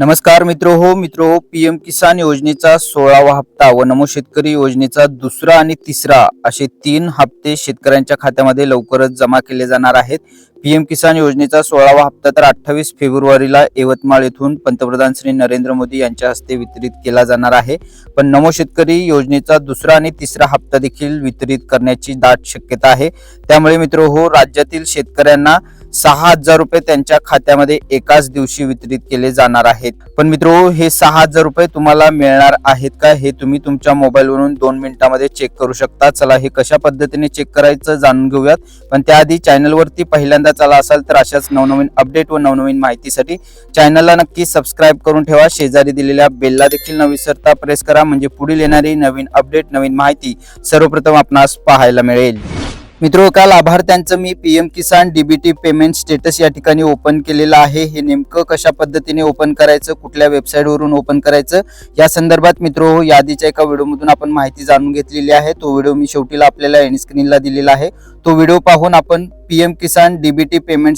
नमस्कार मित्र हो मित्र हो पीएम किसान योजनेचा सोळावा हप्ता व नमो शेतकरी योजनेचा दुसरा आणि तिसरा असे तीन हप्ते शेतकऱ्यांच्या खात्यामध्ये लवकरच जमा केले जाणार आहेत. पीएम किसान योजनेचा सोळावा हप्ता तर अठ्ठावीस फेब्रुवारीला यवतमाळ येथून पंतप्रधान श्री नरेंद्र मोदी यांच्या हस्ते वितरित केला जाणार आहे. पण नमो शेतकरी योजनेचा दुसरा आणि तिसरा हप्ता देखील वितरित करण्याची दाट शक्यता आहे. त्यामुळे मित्र हो राज्यातील शेतकऱ्यांना सहा हजार रुपये त्यांच्या खात्यामध्ये एकाच दिवशी वितरित केले जाणार आहेत. पण मित्रो हे सहा हजार रुपये तुम्हाला मिळणार आहेत का हे तुम्ही तुमच्या मोबाईलवरून दोन मिनिटांमध्ये चेक करू शकता. चला हे कशा पद्धतीने चेक करायचं जाणून घेऊयात. पण त्याआधी चॅनलवरती पहिल्यांदा चला असाल तर अशाच नवनवीन अपडेट व नवनवीन माहितीसाठी चॅनलला नक्की सबस्क्राईब करून ठेवा. शेजारी दिलेल्या बेलला देखील न विसरता प्रेस करा. म्हणजे पुढील येणारी नवीन अपडेट नवीन माहिती सर्वप्रथम आपणास पाहायला मिळेल. मित्रो एका लाभार्थ्यांचं मी P M Kisan DBT payment status या ठिकाणी ओपन केलेलं आहे. हे नेमकं कशा पद्धतीने ओपन करायचं कुठल्या वेबसाईटवरून ओपन करायचं या संदर्भात मित्रो यादीच्या एका व्हिडिओमधून आपण माहिती जाणून घेतलेली आहे. तो व्हिडिओ मी शेवटीला आपल्याला एन स्क्रीनला दिलेला आहे. तो व्हिडिओ पाहून आपण PM Kisan DBT payment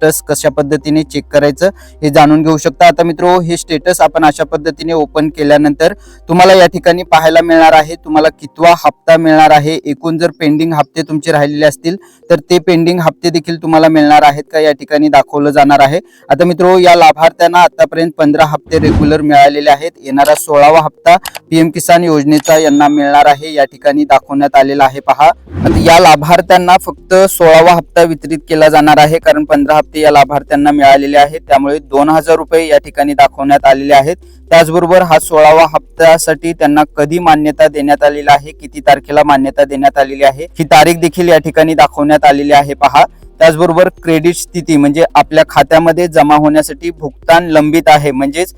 status कशा पद्धतीने चेक करायचं हे जाणून घेऊ शकता. आता मित्र हे स्टेटस आपण अशा पद्धतीने ओपन केल्यानंतर तुम्हाला या ठिकाणी पाहायला मिळणार आहे. तुम्हाला कितवा हप्ता मिळणार आहे. एकूण जर पेंडिंग हप्ते तुमचे राहिलेले असतील तर ते पेंडिंग हप्ते देखील तुम्हाला मिळणार आहेत का या ठिकाणी दाखवलं जाणार आहे. आता मित्र या लाभार्थ्यांना आतापर्यंत पंधरा हप्ते रेग्युलर मिळालेले आहेत. येणारा सोळावा हप्ता पीएम किसान योजनेचा यांना मिळणार आहे. या ठिकाणी दाखवण्यात आलेला आहे. पहा. या लाभार्थ्यांना फक्त सोळावा हप्ता वितरित केला जाणार आहे कारण पंधरा हप्ते या लाभार्थ्यांना मिळालेले आहेत त्यामुळे दोन हजार रुपये या ठिकाणी दाखवण्यात आलेले आहेत. त्याचबरोबर हा सोळावा हप्त्यासाठी त्यांना कधी मान्यता देण्यात आलेली आहे? किती तारखेला मान्यता देण्यात आलेली आहे? ही तारीख देखील या ठिकाणी दाखवण्यात आलेली आहे. पहा. त्याचबरोबर क्रेडिट स्थिती म्हणजे आपल्या खात्यामध्ये जमा होण्यासाठी भुगतान लंबित आहे. म्हणजेच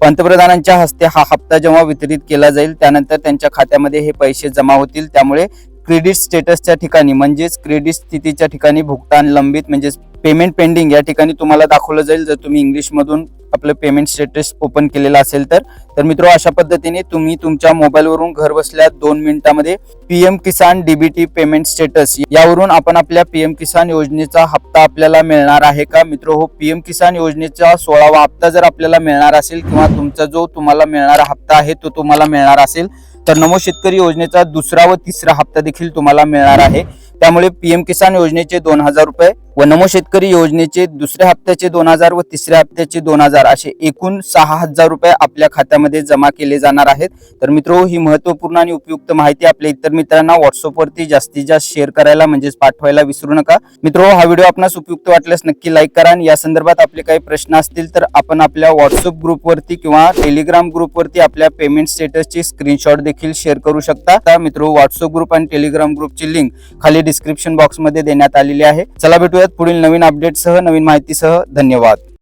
पंतप्रधानांच्या हस्ते हा हप्ता जेव्हा वितरित केला जाईल त्यानंतर त्यांच्या खात्यामध्ये हे पैसे जमा होतील. त्यामुळे क्रेडिट स्टेटसच्या ठिकाणी म्हणजेच क्रेडिट स्थितीच्या ठिकाणी भुगतान लंबित म्हणजेच पेमेंट पेंडिंग या ठिकाणी तुम्हाला दाखवलं जाईल. जर तुम्ही इंग्लिशमधून आपलं पेमेंट स्टेटस ओपन केलेलं असेल तर तर मित्र अशा पद्धतीने तुम्ही तुमच्या मोबाईलवरून घर बसल्या दोन मिनिटांमध्ये PM Kisan DBT payment status यावरून आपण आपल्या पीएम किसान योजनेचा हप्ता आपल्याला मिळणार आहे का? मित्र हो पीएम किसान योजनेचा सोळावा हप्ता जर आपल्याला मिळणार असेल किंवा तुमचा जो तुम्हाला मिळणारा हप्ता आहे तो तुम्हाला मिळणार असेल तर नमो शेतकरी योजनेचा दुसरा व तिसरा हप्ता देखील तुम्हाला मिळणार आहे. त्यामुळे पीएम किसान योजनेचे दोन हजार रुपये व नमो शेतकरी योजनेचे दुसऱ्या हप्त्याचे दोन हजार व तिसऱ्या हप्त्याचे दोन हजार असे एकूण सहा हजार रुपये आपल्या खात्यामध्ये जमा केले जाणार आहेत. तर मित्रो ही महत्त्वपूर्ण आणि उपयुक्त माहिती आपल्या इतर मित्रांना व्हॉट्सअपवरती जास्तीत जास्त शेअर करायला म्हणजेच पाठवायला विसरू नका. मित्रो हा व्हिडिओ आपणास उपयुक्त वाटल्यास नक्की लाईक करा आणि या संदर्भात आपले काही प्रश्न असतील तर आपण आपल्या व्हॉट्सअप ग्रुपवरती किंवा टेलिग्राम ग्रुपवरती आपल्या पेमेंट स्टेटसची स्क्रीनशॉट देखील शेअर करू शकता. आता मित्रो व्हॉट्सअप ग्रुप आणि टेलिग्राम ग्रुपची लिंक खाली डिस्क्रिप्शन बॉक्समध्ये देण्यात आलेली आहे. चला भेटूयात पुढील नवीन अपडेटसह नवीन माहितीसह. धन्यवाद.